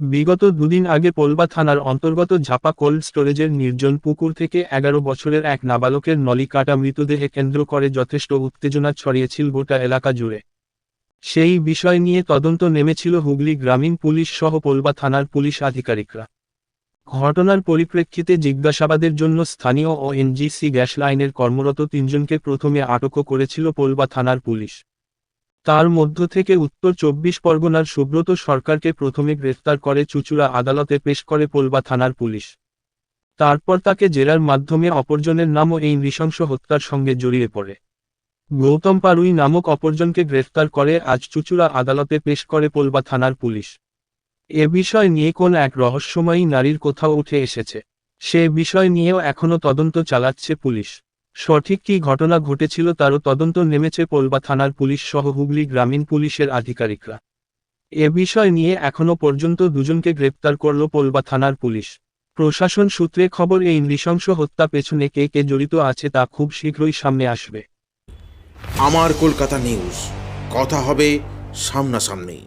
বিগত দুদিন আগে পোলবা থানার অন্তর্গত ঝাপা কোল্ড স্টোরেজের নির্জন পুকুর থেকে এগারো বছরের এক নাবালকের নলি কাটা মৃতদেহে কেন্দ্র করে যথেষ্ট উত্তেজনা ছড়িয়েছিল গোটা এলাকা জুড়ে। সেই বিষয় নিয়ে তদন্ত নেমেছিল হুগলি গ্রামীণ পুলিশ সহ পোলবা থানার পুলিশ আধিকারিকরা। ঘটনার পরিপ্রেক্ষিতে জিজ্ঞাসাবাদের জন্য স্থানীয় ও এনজিসি গ্যাস লাইনের কর্মরত তিনজনকে প্রথমে আটকও করেছিল পোলবা থানার পুলিশ। তার মধ্য থেকে উত্তর চব্বিশ পরগনার সুব্রত সরকারকে প্রথমে গ্রেফতার করে চুচুড়া আদালতে পেশ করে পোলবা থানার পুলিশ। তারপর তাকে জেরার মাধ্যমে অপরজনের নামও এই নৃশংস হত্যার সঙ্গে জড়িয়ে পড়ে। গৌতম পারুই নামক অপরজনকে গ্রেফতার করে আজ চুচুড়া আদালতে পেশ করে পোলবা থানার পুলিশ। এ বিষয় নিয়ে কোন এক রহস্যময়ী নারীর কোথাও উঠে এসেছে। সে বিষয় নিয়েও এখনও তদন্ত চালাচ্ছে পুলিশ। সঠিক কী ঘটনা ঘটেছিল তারও তদন্ত নেমেছে পোলবা থানার পুলিশ সহ হুগলি গ্রামীণ পুলিশের আধিকারিকরা। এ বিষয় নিয়ে এখনও পর্যন্ত দুজনকে গ্রেপ্তার করল পোলবা থানার পুলিশ। প্রশাসন সূত্রে খবর, এই নৃশংস হত্যা পেছনে কে কে জড়িত আছে তা খুব শীঘ্রই সামনে আসবে। আমার কলকাতা নিউজ। কথা হবে সামনাসামনি